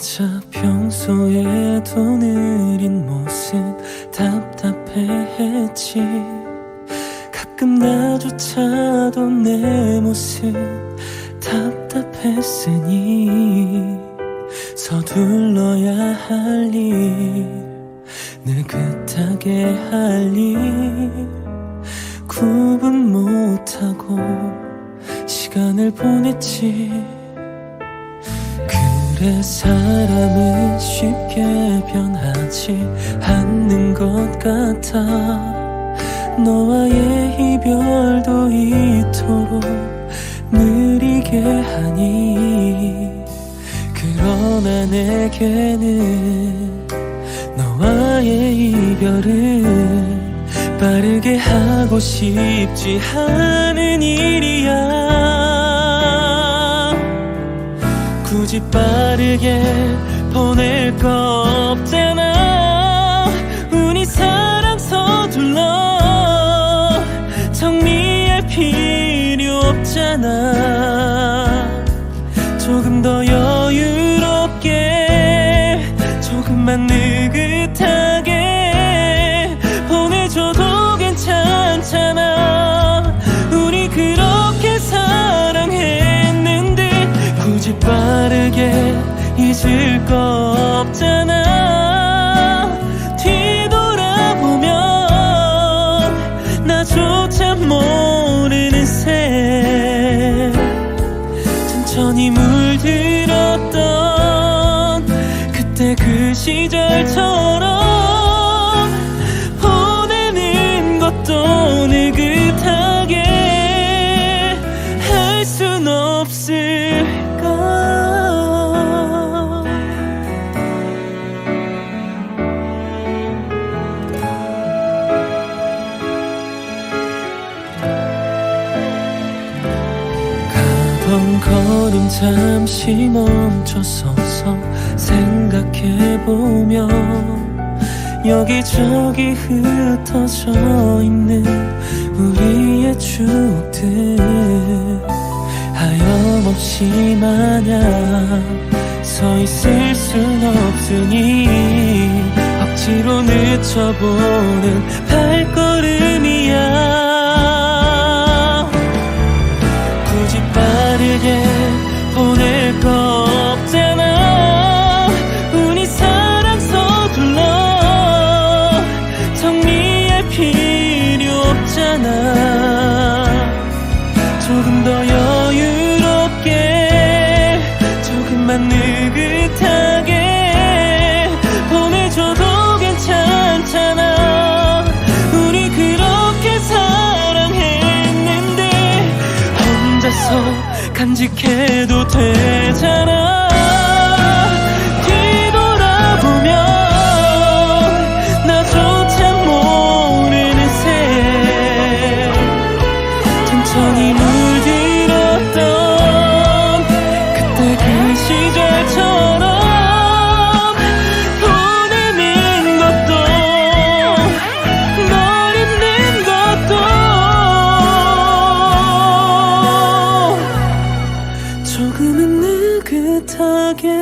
맞아 평소에도 느린 모습 답답해했지 가끔 나조차도 내 모습 답답했으니 서둘러야 할 일, 느긋하게 할 일, 구분 못하고 시간을 보냈지. 그래 사람은 쉽게 변하지 않는 것 같아. 너와의 이별도 이토록 느리게 하니 그러나 내게는 너와의 이별을 빠르게 하고 싶지 않은 일이야 굳이 빠르게 보낼 거 없잖아. 운이 사랑 서둘러. 정리할 필요 없잖아. 조금 더 여유롭게 조금만 느 잊을 거 없잖아. 뒤돌아보면 나조차 모르는 새. 천천히 물들었던 그때 그 시절처럼 가던 걸음 잠시 멈춰서서 생각해보면 여기저기 흩어져 있는 우리의 추억들 하염없이 마냥 서 있을 순 없으니 억지로 늦춰보는 발걸음 없잖아. 조금 더 여유롭게 조금만 느긋하게 보내줘도 괜찮잖아. 우리 그렇게 사랑했는데 혼자서 간직해도 되잖아 천천히 물들었던 그때 그 시절처럼 보내는 것도 널 잊는 것도 조금은 느긋하게